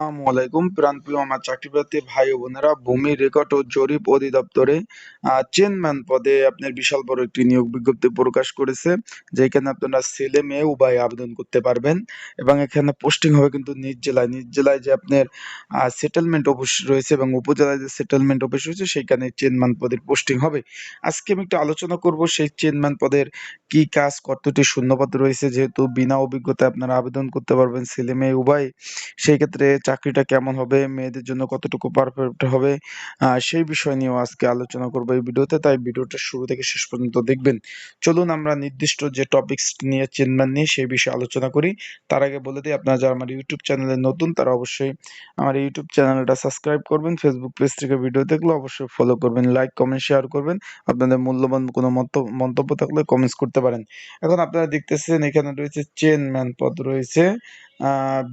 আসসালামু আলাইকুম। প্রাণপ্রিয় আমার চাকরিপ্রার্থী ভাই ও বোনেরা, ভূমি রেকর্ড ও জরিপ অধিদপ্তরে পদে আপনার বিশাল বড় একটি নিয়োগ বিজ্ঞপ্তি প্রকাশ করেছে, যেখানে আপনারা ছেলে মেয়ে উভয় আবেদন করতে পারবেন এবং এখানে পোস্টিং হবে কিন্তু নিজ জেলায়। নিজ জেলায় যে আপনার সেটেলমেন্ট অফিস রয়েছে এবং উপজেলায় যে সেটেলমেন্ট অফিস রয়েছে, সেখানে চেয়ারম্যান পদের পোস্টিং হবে। আজকে আমি একটু আলোচনা করব সেই চেয়ারম্যান পদের কি কাজ কতটি শূন্যপদ রয়েছে যেহেতু বিনা অভিজ্ঞতায় আপনারা আবেদন করতে পারবেন ছেলে মেয়ে উভয়, সেই ক্ষেত্রে চাকরিটা কেমন হবে, মেয়েদের জন্য কতটুকু পারফেক্ট হবে সেই বিষয় নিয়েও আজকে আলোচনা করব এই ভিডিওতে, তাই ভিডিওটা শুরু থেকে শেষ পর্যন্ত দেখবেন। চলুন আমরা নির্দিষ্ট যে টপিকস নিয়ে চেনম্যান নিয়ে সেই বিষয়ে আলোচনা করি। তার আগে বলে দিই, আপনারা যারা আমার ইউটিউব চ্যানেলে নতুন, তারা অবশ্যই আমার ইউটিউব চ্যানেলটা সাবস্ক্রাইব করবেন ফেসবুক পেজ থেকে ভিডিও দেখলে অবশ্যই ফলো করবেন লাইক কমেন্ট শেয়ার করবেন। আপনাদের মূল্যবান কোনো মন্তব্য থাকলে কমেন্টস করতে পারেন। এখন আপনারা দেখতেছেন এখানে রয়েছে চেন ম্যান পদ রয়েছে।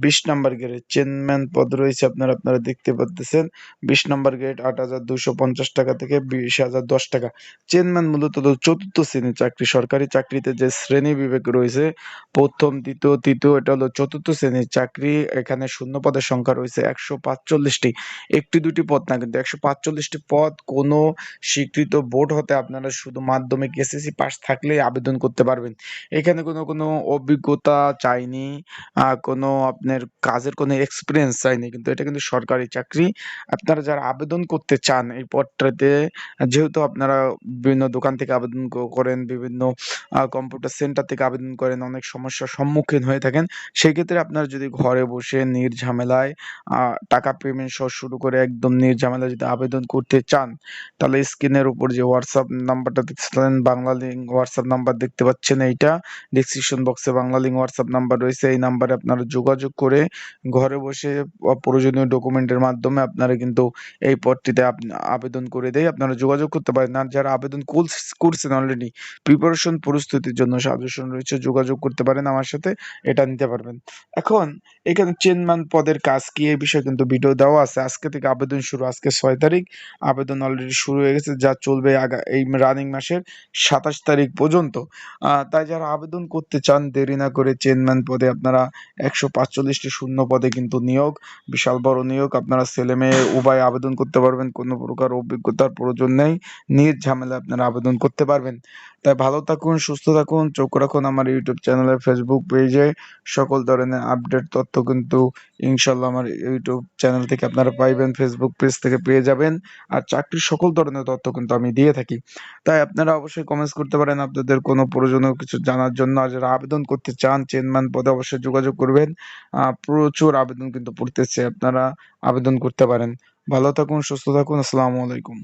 বিশ নাম্বার গ্রেড চেনম্যান পদ রয়েছে আপনারা আপনারা দেখতে পাচ্ছেন। বিশ নাম্বার গ্রেড আট হাজার দুশো পঞ্চাশ টাকা থেকে বিশ হাজার দশ টাকা। চেনম্যান মূলত চতুর্থ শ্রেণির চাকরি, সরকারি চাকরিতে যে শ্রেণি বিবেক রয়েছে, প্রথম, দ্বিতীয়, তৃতীয়, এটা হলো চতুর্থ শ্রেণির চাকরি। এখানে শূন্য পদের সংখ্যা রয়েছে একশো পাঁচচল্লিশটি। একটি, দুটি পদ না, কিন্তু একশো পাঁচচল্লিশটি পদ কোনো স্বীকৃত বোর্ড হতে আপনারা শুধু মাধ্যমিক এসএসসি পাস থাকলে আবেদন করতে পারবেন। এখানে কোনো কোনো অভিজ্ঞতা চাইনি। কোনো আপনার কাজের কোনো এক্সপিরিয়েন্স চাইনি, কিন্তু এটা কিন্তু সরকারি চাকরি। আপনারা যারা আবেদন করতে চান এই পদটাতে, যেহেতু আপনারা বিভিন্ন দোকান থেকে আবেদন করেন, বিভিন্ন কম্পিউটার সেন্টার থেকে আবেদন করেন, অনেক সমস্যার সম্মুখীন হয়ে থাকেন সেই ক্ষেত্রে আপনারা যদি ঘরে বসে নির্ঝামেলায় টাকা পেমেন্ট সহ শুরু করে একদম নির্ঝামেলায় যদি আবেদন করতে চান, তাহলে স্ক্রিনের উপর যে হোয়াটসঅ্যাপ নাম্বারটা দেখতেছেন বাংলা লিঙ্ক হোয়াটসঅ্যাপ নাম্বার দেখতে পাচ্ছেন এইটা। ডিসক্রিপশন বক্সে বাংলা লিঙ্ক হোয়াটসঅ্যাপ নাম্বার রয়েছে, এই নাম্বারে আপনারা যোগাযোগ করে ঘরে বসে প্রয়োজনীয় ডকুমেন্টের মাধ্যমে আপনারা কিন্তু এই পদটিতে আবেদন করে দেয়। আপনারা যোগাযোগ করতে পারেন। আর যারা আবেদন করছেন অলরেডি প্রিপারেশন প্রস্তুতির জন্য সাজেশন রয়েছে, যোগাযোগ করতে পারেন আমার সাথে, এটা নিতে পারবেন। এখন, এখানে চেনম্যান পদের কাজ কি এই বিষয়ে কিন্তু ভিডিও দেওয়া আছে। আজকে থেকে আবেদন শুরু, আজকে ছয় তারিখ। আবেদন অলরেডি শুরু হয়ে গেছে, যা চলবে আগা, এই রানিং মাসের সাতাশ তারিখ পর্যন্ত। তাই যারা আবেদন করতে চান, দেরি না করে চেনম্যান পদে আপনারা একশো পাঁচচল্লিশটি শূন্য পদে কিন্তু নিয়োগ। বিশাল বড় নিয়োগ। আপনারা ছেলে মেয়ে উভয় আবেদন করতে পারবেন। কোনো প্রকার অভিজ্ঞতার প্রয়োজন নেই। নিজ ঝামেলা আপনারা আবেদন করতে পারবেন। তাই ভালো থাকুন, সুস্থ থাকুন। চোখ রাখুন আমার ইউটিউব চ্যানেলে, ফেসবুক পেজে। সকল ধরনের আপডেট, তথ্য কিন্তু ইনশাল্লাহ আমার ইউটিউব চ্যানেল থেকে আপনারা পাইবেন, ফেসবুক পেজ থেকে পেয়ে যাবেন। আর চাকরির সকল ধরনের তথ্য কিন্তু আমি দিয়ে থাকি। তাই আপনারা অবশ্যই কমেন্টস করতে পারেন। আপনাদের কোনো প্রয়োজনীয় কিছু জানার জন্য আর যারা আবেদন করতে চান, চেয়ারম্যান পদে অবশ্যই যোগাযোগ করবেন। প্রচুর আবেদন কিন্তু পড়তেছে আপনারা আবেদন করতে পারেন। ভালো থাকুন সুস্থ থাকুন আসসালামু আলাইকুম।